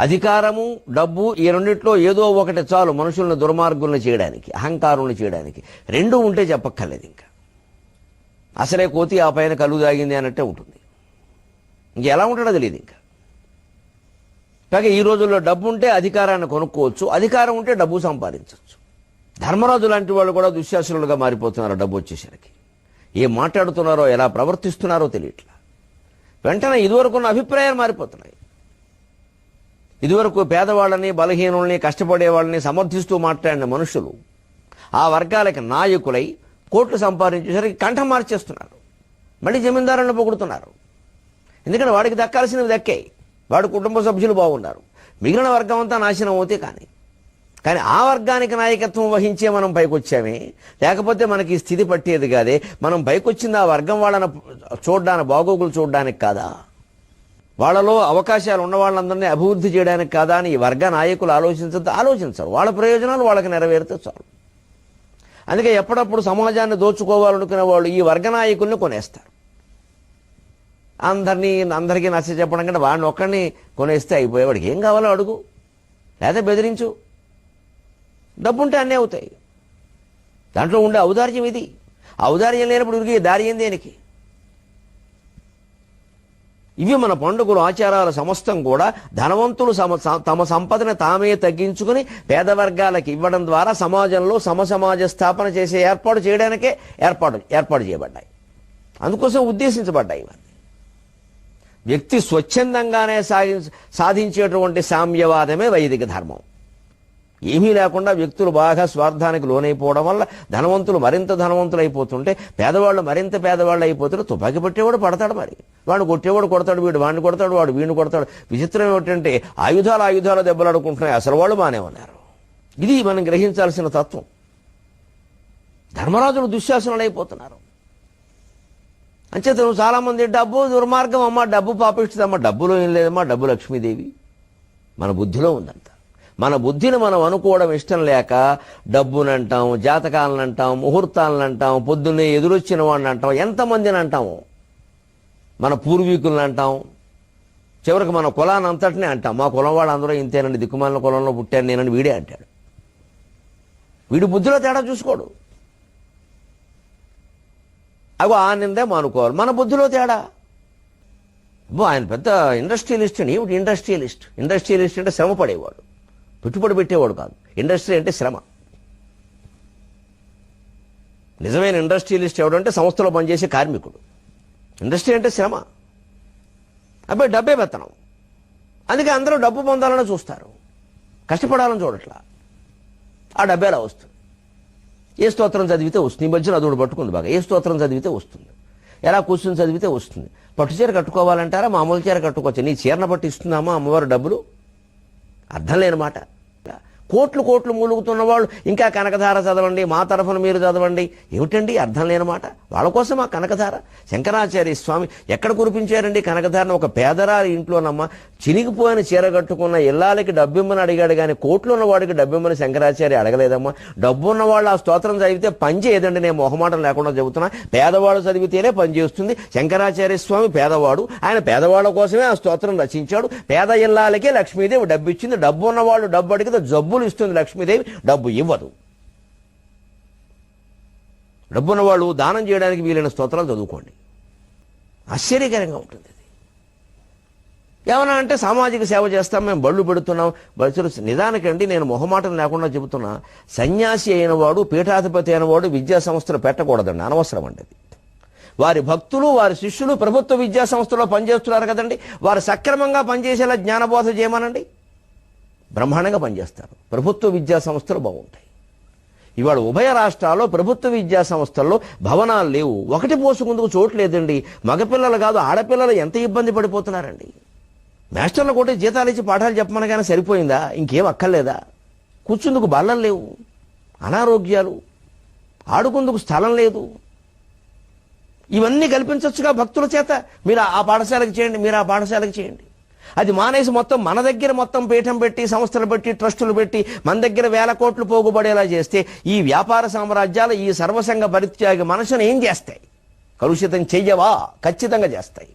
అధికారము డబ్బు ఈ రెండిట్లో ఏదో ఒకటి చాలు మనుషులను దుర్మార్గులను చేయడానికి అహంకారులను చేయడానికి. రెండు ఉంటే చెప్పక్కర్లేదు ఇంకా. అసలే కోతి ఆ పైన కలుగు తాగింది అన్నట్టే ఉంటుంది. ఇంకెలా ఉంటాడో తెలియదు ఇంకా. కాగా ఈ రోజుల్లో డబ్బు ఉంటే అధికారాన్ని కొనుక్కోవచ్చు అధికారం ఉంటే డబ్బు సంపాదించవచ్చు. ధర్మరాజు లాంటి వాళ్ళు కూడా దుశ్శాసులుగా మారిపోతున్నారు డబ్బు వచ్చేసరికి. ఏం మాట్లాడుతున్నారో ఎలా ప్రవర్తిస్తున్నారో తెలియట్లా. వెంటనే ఇదివరకున్న అభిప్రాయాలు మారిపోతున్నాయి. ఇదివరకు పేదవాళ్ళని బలహీనుల్ని కష్టపడే వాళ్ళని సమర్థిస్తూ మాట్లాడిన మనుషులు ఆ వర్గాలకి నాయకులై కోట్లు సంపాదించేసరికి కంఠం మార్చేస్తున్నారు. మళ్ళీ జమీందారులను పొగుడుతున్నారు. ఎందుకంటే వాడికి దక్కాల్సినవి దక్కాయి వాడి కుటుంబ సభ్యులు బాగున్నారు మిగిలిన వర్గం అంతా నాశనం అవుతే కానీ. కానీ ఆ వర్గానికి నాయకత్వం వహించే మనం పైకొచ్చామే. లేకపోతే మనకి స్థితి పట్టేది కాదే. మనం పైకొచ్చింది ఆ వర్గం వాళ్ళని చూడడానికి బాగోగులు చూడడానికి కాదా? వాళ్ళలో అవకాశాలు ఉన్న వాళ్ళందరినీ అభివృద్ధి చేయడానికి కాదా అని ఈ వర్గ నాయకులు ఆలోచించద్దు ఆలోచించరు. వాళ్ళ ప్రయోజనాలు వాళ్ళకి నెరవేరితే చాలు. అందుకే ఎప్పుడప్పుడు సమాజాన్ని దోచుకోవాలనుకునే వాళ్ళు ఈ వర్గ నాయకుల్ని కొనేస్తారు. అందరినీ అందరికీ నచ్చ చెప్పడం కంటే వాడిని ఒక్కడిని కొనేస్తే అయిపోయేవాడికి ఏం కావాలో అడుగు. లేదా బెదిరించు. డబ్బుంటే అన్నీ అవుతాయి. దాంట్లో ఉండే ఔదార్యం ఇది. ఔదార్యం లేనప్పుడు ఉరికి దారి ఏంది దేనికి? ఇవి మన పండుగలు ఆచారాల సమస్తం కూడా ధనవంతులు సమ తమ సంపదను తామే తగ్గించుకుని పేద వర్గాలకు ఇవ్వడం ద్వారా సమాజంలో సమసమాజ స్థాపన చేసే ఏర్పాటు చేయడానికే ఏర్పాటు ఏర్పాటు చేయబడ్డాయి. అందుకోసం ఉద్దేశించబడ్డాయి ఇవన్నీ. వ్యక్తి స్వచ్ఛందంగానే సాగి సాధించేటువంటి సామ్యవాదమే వైదిక ధర్మం. ఏమీ లేకుండా వ్యక్తులు బాగా స్వార్థానికి లోనైపోవడం వల్ల ధనవంతులు మరింత ధనవంతులు అయిపోతుంటే పేదవాళ్ళు మరింత పేదవాళ్ళు అయిపోతుంటే తుపాకీ పట్టేవాడు పడతాడు మరి. వాడు కొట్టేవాడు కొడతాడు వీడు వాడిని కొడతాడు వాడు వీడిని కొడతాడు. విచిత్రం ఏమిటంటే ఆయుధాలు ఆయుధాలు దెబ్బలు ఆడుకుంటున్నాయి అసలు వాళ్ళు బానే ఉన్నారు. ఇది మనం గ్రహించాల్సిన తత్వం. ధర్మరాజులు దుశ్శాసనాలు అయిపోతున్నారు అంచేత నువ్వు చాలామంది డబ్బు దుర్మార్గం అమ్మ డబ్బు పాపిస్తుందమ్మా డబ్బులో ఏం లేదమ్మా డబ్బు లక్ష్మీదేవి. మన బుద్ధిలో ఉందంట మన బుద్ధిని మనం అనుకోవడం ఇష్టం లేక డబ్బునంటాం జాతకాలను అంటాం ముహూర్తాలను అంటాం పొద్దున్నే ఎదురొచ్చిన వాడిని అంటాం ఎంతమందిని అంటాము మన పూర్వీకులను అంటాం చివరికి మన కులాన్ని అంతటినే అంటాం. మా కులం వాళ్ళు అందరూ ఇంతేనండి దిక్కుమాలిన కులంలో పుట్టాను నేనని వీడే అంటాడు. వీడి బుద్ధిలో తేడా చూసుకోడు. అగో ఆ నిందే మానుకోవాలి. మన బుద్ధిలో తేడా? అబ్బో ఆయన పెద్ద ఇండస్ట్రియలిస్ట్ ఏమిటి ఇండస్ట్రియలిస్ట్? ఇండస్ట్రియలిస్ట్ అంటే శ్రమ పడేవాడు పెట్టుబడి పెట్టేవాడు కాదు. ఇండస్ట్రీ అంటే శ్రమ. నిజమైన ఇండస్ట్రియలిస్ట్ ఎవడంటే సంస్థలో పనిచేసే కార్మికుడు. ఇండస్ట్రీ అంటే శ్రమ. అబ్బాయి డబ్బే పెత్తనం. అందుకే అందరూ డబ్బు పొందాలని చూస్తారు. కష్టపడాలని చూడట్లా. ఆ డబ్బే అలా వస్తుంది? ఏ స్తోత్రం చదివితే వస్తుంది. ఈ మధ్యన అదోడు పట్టుకుంది బాగా. ఏ స్తోత్రం చదివితే వస్తుంది? ఎలా కూర్చుని చదివితే వస్తుంది? పట్టు చీర కట్టుకోవాలంటారా? మామూలు చీర కట్టుకోవచ్చు. నీ చీరను బట్టి ఇస్తుందామా అమ్మవారు డబ్బులు? అర్థం లేని మాట కోట్లు కోట్లు మూలుగుతున్న వాళ్ళు ఇంకా కనకధార చదవండి మా తరఫున మీరు చదవండి. ఏమిటండి అర్థం లేనమాట వాళ్ళ కోసం ఆ కనకధార? శంకరాచార్య స్వామి ఎక్కడ కురిపించారండి కనకధారను? ఒక పేదరారి ఇంట్లోనమ్మ చినిగిపోయిన చీర కట్టుకున్న ఇల్లాలకి డబ్బిమ్మని అడిగాడు కానీ కోట్లు ఉన్న వాడికి డబ్బిమ్మని శంకరాచార్య అడగలేదమ్మా. డబ్బు ఉన్నవాళ్ళు ఆ స్తోత్రం చదివితే పని చేయదండి నేను మొహమాటం లేకుండా చెబుతున్నా పేదవాడు చదివితేనే పని చేస్తుంది. శంకరాచార్య స్వామి పేదవాడు ఆయన పేదవాళ్ళ కోసమే ఆ స్తోత్రం రచించాడు. పేద ఇల్లాలకే లక్ష్మీదేవి డబ్బు ఇచ్చింది డబ్బు ఉన్నవాళ్ళు డబ్బు అడిగితే జబ్బు డబ్బులు ఇస్తుంది లక్ష్మీదేవి డబ్బు ఇవ్వదు. డబ్బున్న వాళ్ళు దానం చేయడానికి వీలైన స్తోత్రాలు చదువుకోండి. ఆశ్చర్యకరంగా ఉంటుంది అది. ఏమన్నా అంటే సామాజిక సేవ చేస్తాం మేము బళ్ళు పెడుతున్నాం బస్సులు నిదానికండి నేను మొహమాటం లేకుండా చెబుతున్నా సన్యాసి అయిన వాడు పీఠాధిపతి అయిన వాడు విద్యా సంస్థలు పెట్టకూడదండి అనవసరం అండి అది. వారి భక్తులు వారి శిష్యులు ప్రభుత్వ విద్యా సంస్థలో పనిచేస్తున్నారు కదండి వారు సక్రమంగా పనిచేసేలా జ్ఞానబోధ చేయమనండి. బ్రహ్మాండంగా పనిచేస్తారు. ప్రభుత్వ విద్యా సంస్థలు బాగుంటాయి. ఇవాళ ఉభయ రాష్ట్రాల్లో ప్రభుత్వ విద్యా సంస్థల్లో భవనాలు లేవు. ఒకటి పోసుకుందుకు చోటు లేదండి. మగపిల్లలు కాదు ఆడపిల్లలు ఎంత ఇబ్బంది పడిపోతున్నారండి? మాస్టర్లు కూడా జీతాలు ఇచ్చి పాఠాలు చెప్పమనగానే సరిపోయిందా? ఇంకేం అక్కర్లేదా? కూర్చుందుకు బల్లలు లేవు. అనారోగ్యాలు. ఆడుకుందుకు స్థలం లేదు. ఇవన్నీ కల్పించవచ్చుగా భక్తుల చేత. మీరు ఆ పాఠశాలకు చేయండి మీరు ఆ పాఠశాలకు చేయండి. అది మానేసి మొత్తం మన దగ్గర మొత్తం పీఠం పెట్టి సంస్థలు పెట్టి ట్రస్టులు పెట్టి మన దగ్గర వేల కోట్లు పోగుబడేలా చేస్తే ఈ వ్యాపార సామ్రాజ్యాలు ఈ సర్వసంగ పరిత్యాగ మనసును ఏం చేస్తాయి? కలుషితం చెయ్యవా? ఖచ్చితంగా చేస్తాయి.